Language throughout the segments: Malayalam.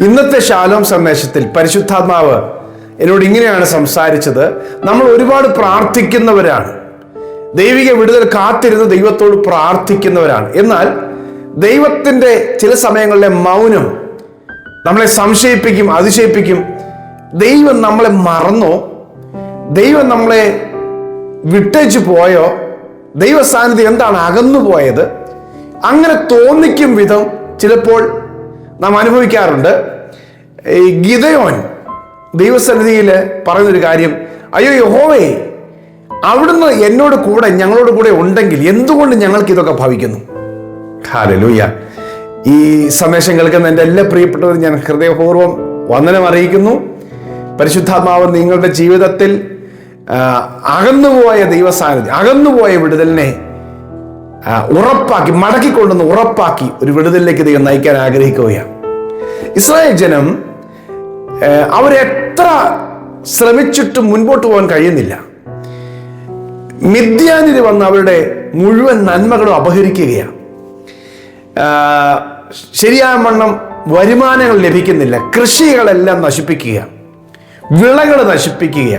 ഇന്നത്തെ ശാലോം സന്ദേശത്തിൽ പരിശുദ്ധാത്മാവ് എന്നോട് ഇങ്ങനെയാണ് സംസാരിച്ചത്. നമ്മൾ ഒരുപാട് പ്രാർത്ഥിക്കുന്നവരാണ്. ദൈവിക വിടുതൽ കാത്തിരുന്ന് ദൈവത്തോട് പ്രാർത്ഥിക്കുന്നവരാണ്. എന്നാൽ ദൈവത്തിന്റെ ചില സമയങ്ങളിലെ മൗനം നമ്മളെ സംശയിപ്പിക്കും അതിശയിപ്പിക്കും. ദൈവം നമ്മളെ മറന്നോ? ദൈവം നമ്മളെ വിട്ടേച്ചു പോയോ? ദൈവസാന്നിധ്യം എന്താണ് അകന്നു പോയത് അങ്ങനെ തോന്നിക്കും വിധം ചിലപ്പോൾ നാം അനുഭവിക്കാറുണ്ട്. ഈ ഗിതയോൻ ദൈവസന്നിധിയിൽ പറയുന്നൊരു കാര്യം അയ്യോ യഹോവേ അവിടുന്ന് എന്നോട് കൂടെ ഞങ്ങളോട് കൂടെ ഉണ്ടെങ്കിൽ എന്തുകൊണ്ട് ഞങ്ങൾക്ക് ഇതൊക്കെ ഭവിക്കുന്നു? ഹാലലൂയ. ഈ സന്ദേശം കേൾക്കുന്ന എന്റെ എല്ലാ പ്രിയപ്പെട്ടവരും ഞാൻ ഹൃദയപൂർവം വന്ദനം അറിയിക്കുന്നു. പരിശുദ്ധാത്മാവ് നിങ്ങളുടെ ജീവിതത്തിൽ അകന്നുപോയ ദൈവസാന്നിധ്യം അകന്നുപോയ വിടുതലിനെ ഉറപ്പാക്കി മടക്കിക്കൊണ്ടുവന്ന് ഉറപ്പാക്കി ഒരു വിടുതലിലേക്ക് ദൈവം നയിക്കാൻ ആഗ്രഹിക്കുകയാണ്. ഇസ്രായേൽ ജനം അവരെത്ര ശ്രമിച്ചിട്ടും മുൻപോട്ട് പോകാൻ കഴിയുന്നില്ല. മിഥ്യാനിന് വന്ന് അവരുടെ മുഴുവൻ നന്മകളും അപഹരിക്കുകയാണ്. ശരിയായ വണ്ണം വരുമാനങ്ങൾ ലഭിക്കുന്നില്ല. കൃഷികളെല്ലാം നശിപ്പിക്കുക വിളകൾ നശിപ്പിക്കുക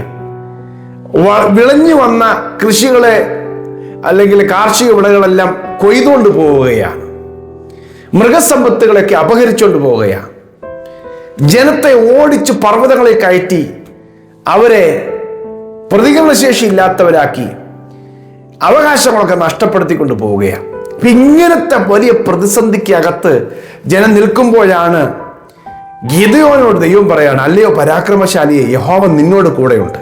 വിളഞ്ഞു വന്ന കൃഷികളെ അല്ലെങ്കിൽ കാർഷിക വിളകളെല്ലാം കൊയ്തുകൊണ്ട് പോവുകയാണ്. മൃഗസമ്പത്തുകളൊക്കെ അപഹരിച്ചുകൊണ്ട് പോവുകയാണ്. ജനത്തെ ഓടിച്ച് പർവതങ്ങളെ കയറ്റി അവരെ പ്രതികരണശേഷി ഇല്ലാത്തവരാക്കി അവകാശങ്ങളൊക്കെ നഷ്ടപ്പെടുത്തിക്കൊണ്ട് പോവുകയാണ്. അപ്പം ഇങ്ങനത്തെ വലിയ പ്രതിസന്ധിക്ക് അകത്ത് ജനം നിൽക്കുമ്പോഴാണ് ഗീതയോനോട് ദൈവം പറയാണ് അല്ലയോ പരാക്രമശാലിയെ യഹോവൻ നിന്നോട് കൂടെയുണ്ട്.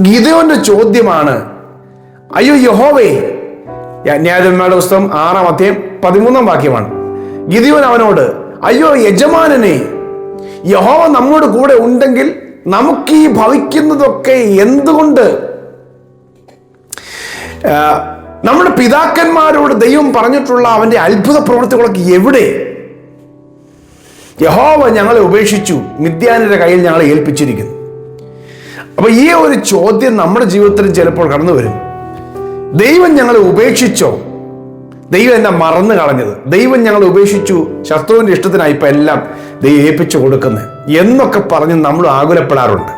ഗീതയോന്റെ ചോദ്യമാണ് അയ്യോ യഹോവേ. ന്യായാധിപന്മാരുടെ പുസ്തകം ആറാം അധ്യായം പതിമൂന്നാം വാക്യമാണ്. ഗിതിവൻ അവനോട് അയ്യോ യജമാനനെ യഹോവ നമ്മോട് കൂടെ ഉണ്ടെങ്കിൽ നമുക്ക് ഈ ഭവിക്കുന്നതൊക്കെ എന്തുകൊണ്ട്? നമ്മുടെ പിതാക്കന്മാരോട് ദൈവം പറഞ്ഞിട്ടുള്ള അവന്റെ അത്ഭുത പ്രവൃത്തികളൊക്കെ എവിടെ? യഹോവ ഞങ്ങളെ ഉപേക്ഷിച്ചു മിഥ്യാനിന്റെ കയ്യിൽ ഞങ്ങളെ ഏൽപ്പിച്ചിരിക്കുന്നു. അപ്പൊ ഈ ഒരു ചോദ്യം നമ്മുടെ ജീവിതത്തിൽ ചിലപ്പോൾ കടന്നു വരും ദൈവം ഞങ്ങളെ ഉപേക്ഷിച്ചോ? ദൈവം എന്നെ മറന്നു കളഞ്ഞത്. ദൈവം ഞങ്ങളെ ഉപേക്ഷിച്ചു. ശത്രുവിന്റെ ഇഷ്ടത്തിനായി ഇപ്പൊ എല്ലാം ദൈവം ഏൽപ്പിച്ചു കൊടുക്കുന്നത് എന്നൊക്കെ പറഞ്ഞ് നമ്മൾ ആകുലപ്പെടാറുണ്ട്.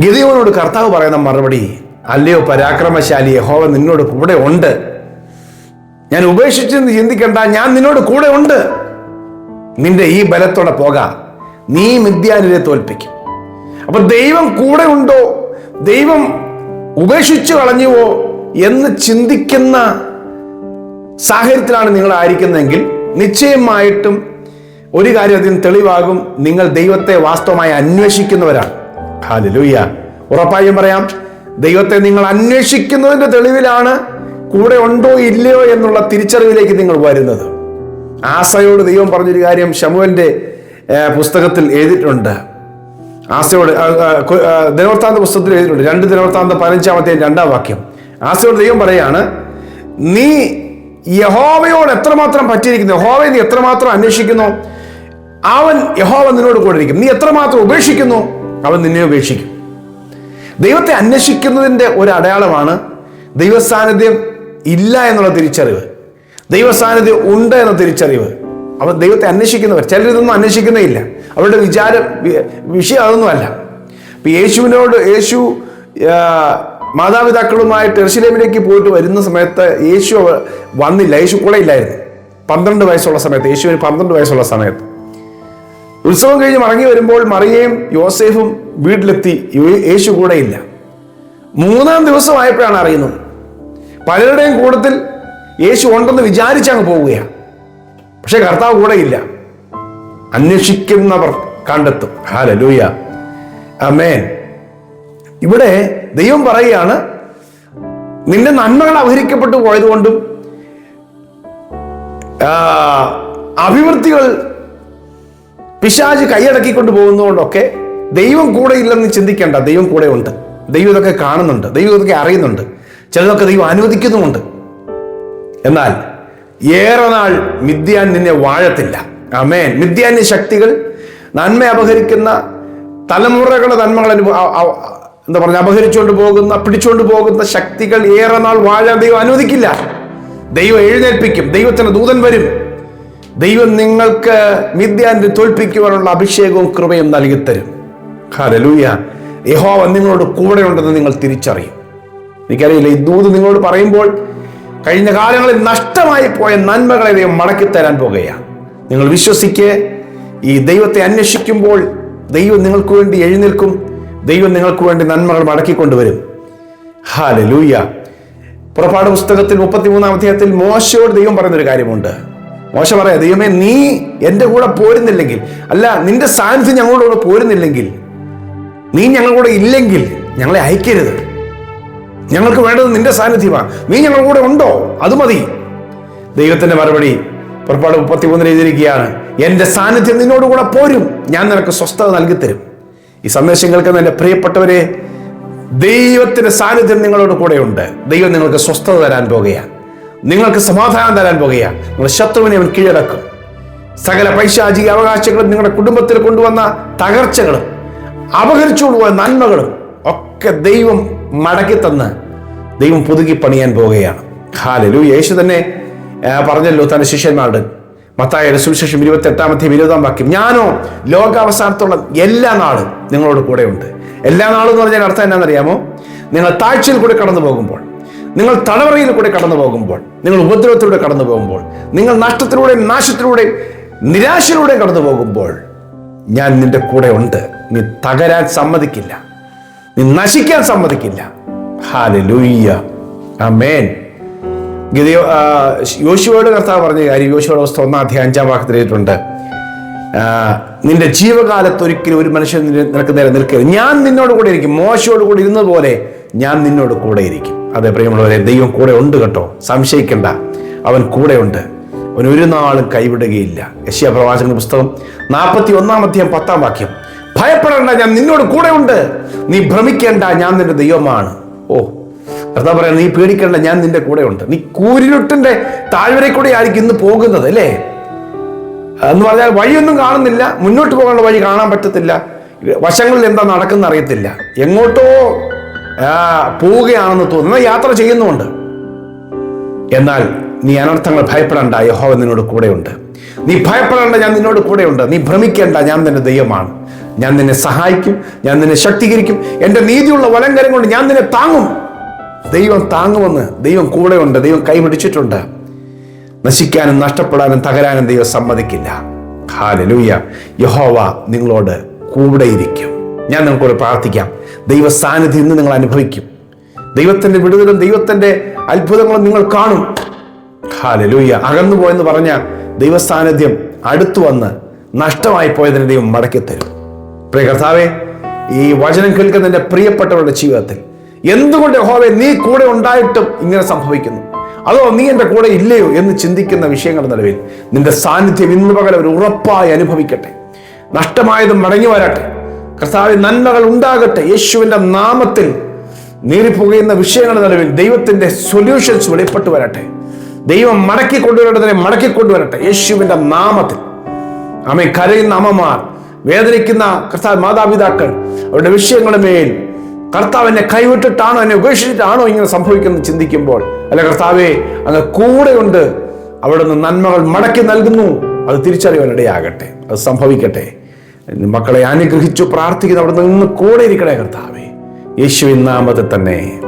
ഗിതയോനോട് കർത്താവ് പറയുന്ന മറുപടി അല്ലയോ പരാക്രമശാലി യഹോവ നിന്നോട് കൂടെ ഉണ്ട്. ഞാൻ ഉപേക്ഷിച്ചെന്ന് ചിന്തിക്കണ്ട ഞാൻ നിന്നോട് കൂടെ ഉണ്ട്. നിന്റെ ഈ ബലത്തോടെ പോകാം. നീ മിഥ്യാനിലെ തോൽപ്പിക്കും. അപ്പൊ ദൈവം കൂടെ ഉണ്ടോ? ദൈവം ഉപേക്ഷിച്ചു കളഞ്ഞുവോ? എന്ന് ചിന്തിക്കുന്ന സാഹചര്യത്തിലാണ് നിങ്ങൾ ആയിരിക്കുന്നതെങ്കിൽ നിശ്ചയമായിട്ടും ഒരു കാര്യം അതിന് തെളിവാകും. നിങ്ങൾ ദൈവത്തെ വാസ്തവമായി അന്വേഷിക്കുന്നവരാണ്. ഹാലലൂയ്യ ഉറപ്പായും പറയാം ദൈവത്തെ നിങ്ങൾ അന്വേഷിക്കുന്നതിന്റെ തെളിവിലാണ് കൂടെ ഉണ്ടോ ഇല്ലയോ എന്നുള്ള തിരിച്ചറിവിലേക്ക് നിങ്ങൾ വരുന്നത്. ആസയോട് ദൈവം പറഞ്ഞൊരു കാര്യം ശമുവന്റെ പുസ്തകത്തിൽ എഴുതിയിട്ടുണ്ട്. ആസയോട് ദിനവൃത്താന്ത പുസ്തകത്തിൽ എഴുതിയിട്ടുണ്ട്. രണ്ട് ദിനവൃത്താന്ത പതിനഞ്ചാമത്തെ രണ്ടാം വാക്യം. ആസയോട് ദൈവം പറയാണ് നീ യഹോവയോട് എത്രമാത്രം പറ്റിയിരിക്കുന്നു? യഹോവയെ നീ എത്രമാത്രം അന്വേഷിക്കുന്നു? അവൻ യഹോവ നിന്നോട് കൂടെ ഇരിക്കും. നീ എത്രമാത്രം ഉപേക്ഷിക്കുന്നു? അവൻ നിന്നെ ഉപേക്ഷിക്കും. ദൈവത്തെ അന്വേഷിക്കുന്നതിന്റെ ഒരു അടയാളമാണ് ദൈവസാന്നിധ്യം ഇല്ല എന്നുള്ള തിരിച്ചറിവ്. ദൈവസാന്നിധ്യം ഉണ്ട് എന്ന തിരിച്ചറിവ്. അവർ ദൈവത്തെ അന്വേഷിക്കുന്നവർ. ചിലരിതൊന്നും അന്വേഷിക്കുന്നേ ഇല്ല. അവരുടെ വിചാരം വിഷയം അതൊന്നുമല്ല. ഇപ്പം യേശുവിനോട് യേശു മാതാപിതാക്കളുമായിട്ട് എർശിലേമിലേക്ക് പോയിട്ട് വരുന്ന സമയത്ത് യേശു വന്നില്ല. യേശു കൂടെ ഇല്ലായിരുന്നു. പന്ത്രണ്ട് വയസ്സുള്ള സമയത്ത് യേശുവിന് പന്ത്രണ്ട് വയസ്സുള്ള സമയത്ത്. ഉത്സവം കഴിഞ്ഞ് മടങ്ങി വരുമ്പോൾ മറിയയും യോസേഫും വീട്ടിലെത്തി. യേശു കൂടെ ഇല്ല. മൂന്നാം ദിവസമായപ്പോഴാണ് അറിയുന്നത്. പലരുടെയും കൂട്ടത്തിൽ യേശു ഉണ്ടെന്ന് വിചാരിച്ചങ്ങ് പോവുകയാണ് പക്ഷെ കർത്താവ് കൂടെ ഇല്ല. അന്വേഷിക്കുന്നവർ കണ്ടെത്തും. ഹാലലൂയ അമേൻ ഇവിടെ ദൈവം പറയുകയാണ് നിന്റെ നന്മകൾ അപഹരിക്കപ്പെട്ടു പോയതുകൊണ്ടും കൊണ്ടും അഭിവൃദ്ധികൾ പിശാജ് കൈയടക്കിക്കൊണ്ട് പോകുന്നതുകൊണ്ടൊക്കെ ദൈവം കൂടെ ഇല്ലെന്ന് ചിന്തിക്കേണ്ട. ദൈവം കൂടെ ഉണ്ട്. ദൈവം ഇതൊക്കെ കാണുന്നുണ്ട്. ദൈവം ഇതൊക്കെ അറിയുന്നുണ്ട്. ചിലതൊക്കെ ദൈവം അനുവദിക്കുന്നുമുണ്ട്. എന്നാൽ ഏറെ നാൾ മിഥ്യാൻ നിന്നെ വാഴത്തില്ല. അമേൻ മിഥ്യാന്യ ശക്തികൾ നന്മ അപഹരിക്കുന്ന തലമുറകളുടെ നന്മകൾ അനുഭവ എന്താ പറഞ്ഞ അപഹരിച്ചുകൊണ്ട് പോകുന്ന പിടിച്ചുകൊണ്ട് പോകുന്ന ശക്തികൾ ഏറെ നാൾ വാഴാൻ ദൈവം അനുവദിക്കില്ല. ദൈവം എഴുന്നേൽപ്പിക്കും ദൈവത്തിന് ദൂതൻ വരും. ദൈവം നിങ്ങൾക്ക് മിഥ്യാന്റെ തോൽപ്പിക്കുവാനുള്ള അഭിഷേകവും കൃപയും നൽകി തരും ഹല്ലേലൂയ. യഹോവ നിങ്ങളോട് കൂടെ ഉണ്ടെന്ന് നിങ്ങൾ തിരിച്ചറിയും. എനിക്കറിയില്ല ഈ ദൂത് നിങ്ങളോട് പറയുമ്പോൾ കഴിഞ്ഞ കാലങ്ങളിൽ നഷ്ടമായി പോയ നന്മകളെ ദൈവം മടക്കി തരാൻ പോകുകയാണ്. നിങ്ങൾ വിശ്വസിക്കേ ഈ ദൈവത്തെ അന്വേഷിക്കുമ്പോൾ ദൈവം നിങ്ങൾക്ക് വേണ്ടി എഴുന്നേൽക്കും. ദൈവം നിങ്ങൾക്ക് വേണ്ടി നന്മകൾ മടക്കിക്കൊണ്ടുവരും. ഹാല ലൂയ്യ പുറപ്പാട് പുസ്തകത്തിൽ മുപ്പത്തിമൂന്നാം അധ്യായത്തിൽ മോശയോട് ദൈവം പറയുന്നൊരു കാര്യമുണ്ട്. മോശ പറയാം ദൈവമേ നീ എന്റെ കൂടെ പോരുന്നില്ലെങ്കിൽ അല്ല നിന്റെ സാന്നിധ്യം ഞങ്ങളുടെ കൂടെ പോരുന്നില്ലെങ്കിൽ നീ ഞങ്ങളുടെ ഇല്ലെങ്കിൽ ഞങ്ങളെ അയക്കരുത്. ഞങ്ങൾക്ക് വേണ്ടത് നിന്റെ സാന്നിധ്യമാണ്. നീ ഞങ്ങളുടെ കൂടെ ഉണ്ടോ? അത് മതി. ദൈവത്തിന്റെ മറുപടി പുറപ്പാട് മുപ്പത്തി മൂന്നിൽ എഴുതിയിരിക്കുകയാണ് എന്റെ സാന്നിധ്യം നിന്നോട് കൂടെ പോരും. ഞാൻ നിനക്ക് സ്വസ്ഥത നൽകിത്തരും. ഈ സന്ദേശം കേൾക്കുന്ന എന്റെ പ്രിയപ്പെട്ടവരെ ദൈവത്തിന്റെ സാന്നിധ്യം നിങ്ങളോട് കൂടെയുണ്ട്. ദൈവം നിങ്ങൾക്ക് സ്വസ്ഥത തരാൻ പോകുകയാണ്. നിങ്ങൾക്ക് സമാധാനം തരാൻ പോകുകയാണ്. നിങ്ങളുടെ ശത്രുവിനെ അവൻ കീഴടക്കും. സകല പൈശാചിക അവകാശങ്ങളും നിങ്ങളുടെ കുടുംബത്തിൽ കൊണ്ടുവന്ന തകർച്ചകളും അപഹരിച്ചുകൊണ്ടുപോയ നന്മകളും ഒക്കെ ദൈവം മടക്കി തന്ന് ദൈവം പുതുക്കി പണിയാൻ പോവുകയാണ് ഹാലലു യേശു തന്നെ പറഞ്ഞല്ലോ തന്റെ ശിഷ്യന്മാരുടെ മത്തായുടെ സുവിശേഷം ഇരുപത്തി എട്ടാമത്തെ ഇരുപതാം വാക്യം. ഞാനോ ലോകാവസാനത്തോളം എല്ലാ നാളും നിങ്ങളോട് കൂടെയുണ്ട്. എല്ലാ നാളും എന്ന് പറഞ്ഞാൽ അർത്ഥം എന്നാണെന്നറിയാമോ നിങ്ങൾ താഴ്ചയിൽ കൂടെ കടന്നു പോകുമ്പോൾ നിങ്ങൾ തടവറയിൽ കൂടെ കടന്നു പോകുമ്പോൾ നിങ്ങൾ ഉപദ്രവത്തിലൂടെ കടന്നു പോകുമ്പോൾ നിങ്ങൾ നഷ്ടത്തിലൂടെയും നാശത്തിലൂടെയും നിരാശയിലൂടെയും കടന്നു പോകുമ്പോൾ ഞാൻ നിന്റെ കൂടെ ഉണ്ട്. നീ തകരാൻ സമ്മതിക്കില്ല. നീ നശിക്കാൻ സമ്മതിക്കില്ല. ഹാലലൂയ്യ അമേൻ ഗിതയോ യോശുവയുടെ കർത്താവ് പറഞ്ഞ കാര്യം യോശുവയുടെ അവസ്ഥ ഒന്നാം അധ്യായം അഞ്ചാം എഴുതിയിട്ടുണ്ട്. നിന്റെ ജീവകാലത്ത് ഒരിക്കലും ഒരു മനുഷ്യൻ നിനക്ക് നേരെ നിൽക്കരുത്. ഞാൻ നിന്നോട് കൂടെ ഇരിക്കും. മോശയോട് കൂടി ഇരുന്നത് പോലെ ഞാൻ നിന്നോട് കൂടെ ഇരിക്കും. അതെ പ്രിയമുള്ളവരെ ദൈവം കൂടെ ഉണ്ട് കേട്ടോ. സംശയിക്കണ്ട. അവൻ കൂടെയുണ്ട് അവൻ ഒരു നാളും കൈവിടുകയില്ല. യശ്യ പ്രവാചകന്റെ പുസ്തകം നാൽപ്പത്തി ഒന്നാം അധ്യായം പത്താം വാക്യം. ഭയപ്പെടേണ്ട ഞാൻ നിന്നോട് കൂടെ ഉണ്ട്. നീ ഭ്രമിക്കേണ്ട ഞാൻ നിന്റെ ദൈവമാണ്. ഓ കർത്താ പറയാം നീ പേടിക്കേണ്ട ഞാൻ നിന്റെ കൂടെ ഉണ്ട് നീ കൂരിരുട്ടിന്റെ താഴ്വരെ കൂടെ ആയിരിക്കും ഇന്ന് പോകുന്നത് അല്ലേ? എന്ന് പറഞ്ഞാൽ വഴിയൊന്നും കാണുന്നില്ല മുന്നോട്ട് പോകാനുള്ള വഴി കാണാൻ പറ്റത്തില്ല. വശങ്ങളിൽ എന്താ നടക്കുന്ന അറിയത്തില്ല. എങ്ങോട്ടോ പോവുകയാണെന്ന് തോന്നുന്നു. യാത്ര ചെയ്യുന്നുണ്ട് എന്നാൽ നീ അനർത്ഥങ്ങൾ ഭയപ്പെടേണ്ട യഹോവ നിന്നോട് കൂടെയുണ്ട്. നീ ഭയപ്പെടേണ്ട ഞാൻ നിന്നോട് കൂടെയുണ്ട്. നീ ഭ്രമിക്കേണ്ട ഞാൻ നിന്റെ ദൈവമാണ്. ഞാൻ നിന്നെ സഹായിക്കും ഞാൻ നിന്നെ ശക്തീകരിക്കും. എന്റെ നീതിയുള്ള വലങ്കരം കൊണ്ട് ഞാൻ നിന്നെ താങ്ങും. ദൈവം താങ്ങുമെന്ന് ദൈവം കൂടെയുണ്ട് ദൈവം കൈപിടിച്ചിട്ടുണ്ട്. നശിക്കാനും നഷ്ടപ്പെടാനും തകരാനും ദൈവം സമ്മതിക്കില്ല. ഹാലലൂയ യഹോവ നിങ്ങളോട് കൂടെയിരിക്കും. ഞാൻ നിങ്ങൾക്കോട് പ്രാർത്ഥിക്കാം. ദൈവ സാന്നിധ്യം ഇന്ന് നിങ്ങൾ അനുഭവിക്കും. ദൈവത്തിന്റെ വിടുതലും ദൈവത്തിന്റെ അത്ഭുതങ്ങളും നിങ്ങൾ കാണും. ഹാലലൂയ അകന്നു പോയെന്ന് പറഞ്ഞ ദൈവ സാന്നിധ്യം അടുത്തു വന്ന് നഷ്ടമായി പോയതിനെ ദൈവം മടക്കി തരും പ്രിയ കർത്താവെ ഈ വചനം കേൾക്കുന്നതിന്റെ പ്രിയപ്പെട്ടവരുടെ ജീവിതത്തിൽ എന്തുകൊണ്ട് യഹോവേ നീ കൂടെ ഉണ്ടായിട്ടും ഇങ്ങനെ സംഭവിക്കുന്നു? അതോ നീ എന്റെ കൂടെ ഇല്ലയോ എന്ന് ചിന്തിക്കുന്ന വിഷയങ്ങളുടെ നടുവിൽ നിന്റെ സാന്നിധ്യം ഇന്ന് പകരം ഒരു ഉറപ്പായി അനുഭവിക്കട്ടെ. നഷ്ടമായതും മടങ്ങി വരട്ടെ. കർത്താവ് നന്മകൾ ഉണ്ടാകട്ടെ. യേശുവിന്റെ നാമത്തിൽ നീറിപ്പുകയുന്ന വിഷയങ്ങളുടെ നിലവിൽ ദൈവത്തിന്റെ സൊല്യൂഷൻസ് വെളിപ്പെട്ട് വരട്ടെ. ദൈവം മടക്കി കൊണ്ടുവരേണ്ടതിനെ മടക്കി കൊണ്ടുവരട്ടെ. യേശുവിന്റെ നാമത്തിൽ. അമ്മ കരയുന്ന അമ്മമാർ വേദനിക്കുന്ന കർത്താവ് മാതാപിതാക്കൾ അവരുടെ വിഷയങ്ങളുടെ മേൽ കർത്താവ് എന്നെ കൈവിട്ടിട്ടാണോ എന്നെ ഉപേക്ഷിച്ചിട്ടാണോ ഇങ്ങനെ സംഭവിക്കുന്നത് ചിന്തിക്കുമ്പോൾ അല്ല കർത്താവെ അങ്ങ് കൂടെയുണ്ട്. അവിടെ നിന്ന് നന്മകൾ മടക്കി നൽകുന്നു. അത് തിരിച്ചറിയാൻ ഇടയാകട്ടെ അത് സംഭവിക്കട്ടെ. മക്കളെ അനുഗ്രഹിച്ചു പ്രാർത്ഥിക്കുന്ന അവിടെ നിന്ന് കൂടെ ഇരിക്കണേ കർത്താവെ. യേശുവിൻ നാമത്തിൽ തന്നെ.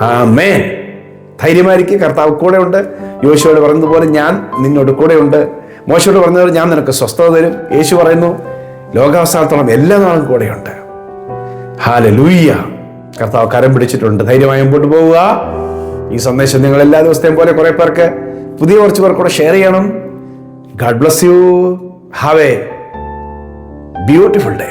ആ ആമേൻ. ധൈര്യമായിരിക്കും കർത്താവ് കൂടെ ഉണ്ട് യോശുവോട് പറഞ്ഞതുപോലെ ഞാൻ നിന്നോട് കൂടെയുണ്ട്. മോശയോട് പറഞ്ഞതുപോലെ ഞാൻ നിനക്ക് സ്വസ്ഥത തരും. യേശു പറയുന്നു ലോകാവസാനത്തോളം എല്ലാ നാളും കൂടെയുണ്ട്. ഹാലലൂയ്യ കർത്താവ് കരം പിടിച്ചിട്ടുണ്ട്. ധൈര്യമായി മുമ്പോട്ട് പോവുക. ഈ സന്ദേശം നിങ്ങൾ എല്ലാ ദിവസത്തെയും പോലെ കുറെ പേർക്ക് പുതിയ കുറച്ച് പേർ കൂടെ ഷെയർ ചെയ്യണം. God bless you have a beautiful day